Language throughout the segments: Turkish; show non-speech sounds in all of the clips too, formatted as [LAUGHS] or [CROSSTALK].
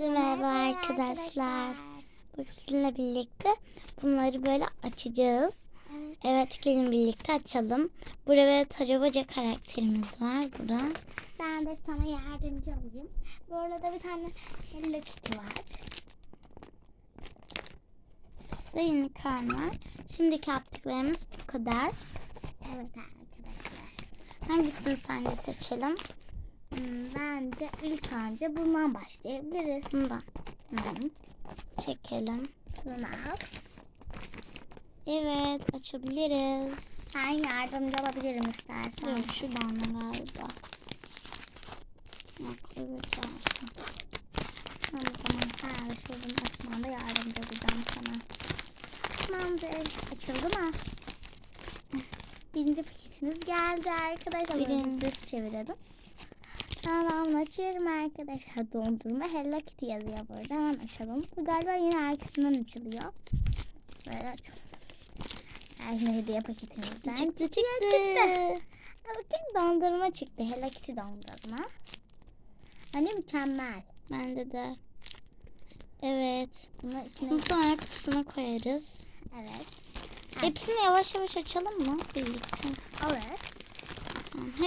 Herkese merhaba arkadaşlar. Bugün sizinle birlikte bunları böyle açacağız. Evet. Evet gelin birlikte açalım. Burada böyle Tarabaca karakterimiz var. Burada. Ben de sana yardımcı olayım. Bu arada bir tane Hello Kitty var. Da unicorn var. Şimdiki yaptıklarımız bu kadar. Evet arkadaşlar. Hangisini sence seçelim? Hmm, bence ilk önce bundan başlayabiliriz. Bundan Hı -hı. çekelim. Bunu al. Evet açabiliriz. Ben yardımcı olabilirim istersen. Dur şuradan da galiba. Yok öbür taraftan. Tamam zaman her şuradan açmanda yardımcı olacağım sana. Tamamdır. Açıldı mı? Birinci paketimiz geldi arkadaşlar. Birinci. Çevirelim. Tamam açıyorum arkadaşlar. Dondurma Hello Kitty yazıyor burada. Hemen açalım. Bu galiba yine arkasından açılıyor. Böyle açalım. Her yine hediye paketimizden. Çıktı çıktı. çıktı. Bakın dondurma çıktı. Hello Kitty dondurma. Hani mükemmel. Bende de. Evet. Bunu içine... Bunu sonra kutusuna koyarız. Evet. Hepsini yavaş yavaş açalım mı? Birlikte. Olur.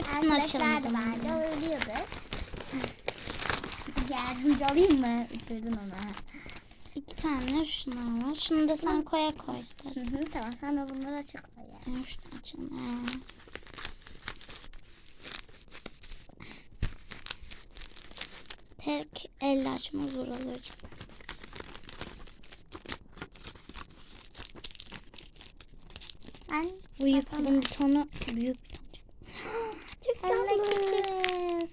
Hepsini açalım Arkadaşlar da bence ölüyordu. Yardımcı olayım mı? Uçurdun onu. İki tane şunlar var. Şunu da sen koya koy Hı istersen. hı, tamam sen de bunları açık koy. ya. Yani şunu açalım. Ee. Tek elle açma zor oluyor cidden. Ben Bakalım. bir tonu büyük bir tonu. Çok Hello tatlı. Kitties.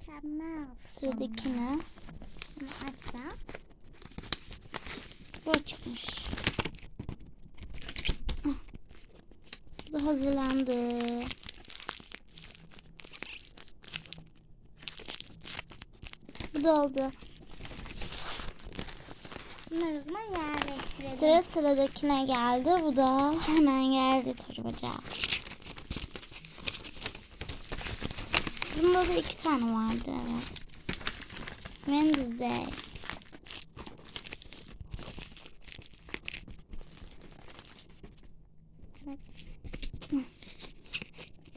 Mükemmel. Sıradakine. Bunu açsam. Bu çıkmış. Bu da hazırlandı. Bu da oldu. Bunları o zaman yerleştirelim. Sıra sıradakine geldi. Bu da hemen geldi torbaca. Bunda da iki tane vardı evet. Wednesday.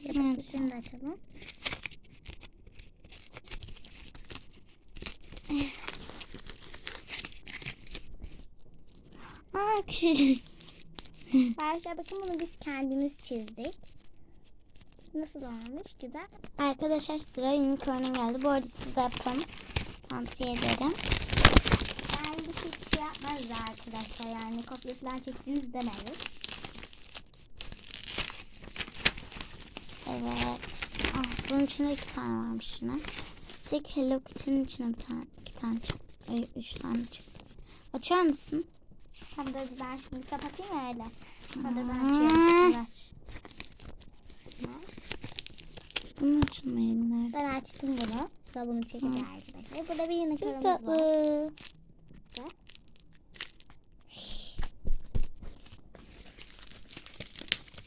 Yapalım. Şunu da açalım. Aa küçücük. [LAUGHS] Arkadaşlar bakın bunu biz kendimiz çizdik. Nasıl olmuş? Güzel. Arkadaşlar sıra unicorn'a geldi. Bu arada siz de yapın. Tavsiye ederim. Yani hiç şey yapmazız arkadaşlar. Yani kopya falan çektiğiniz demeyiz. Evet. Ah, bunun içinde iki tane varmış yine. Tek Hello Kitty'nin içine bir tane, iki tane çıktı. Üç tane çıktı. Açar mısın? Tamam dur ben şimdi kapatayım ya öyle. Hadi ben açıyorum. Bunun açılmayı nerede? Ben açtım bunu. Sabunu çekeceğim Tamam. arkadaşlar. Burada bir yeni Çok var. tatlı.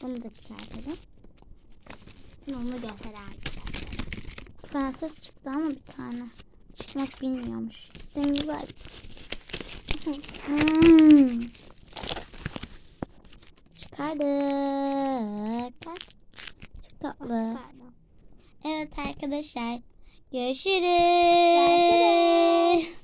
Bunu da çıkartalım. Bunu göster arkadaşlar. Prenses çıktı ama bir tane. Çıkmak bilmiyormuş. İstemiyor galiba. [LAUGHS] Hmm. Çıkardık. Bak. Çok tatlı. Pardon. Evet arkadaşlar. Görüşürüz. Görüşürüz.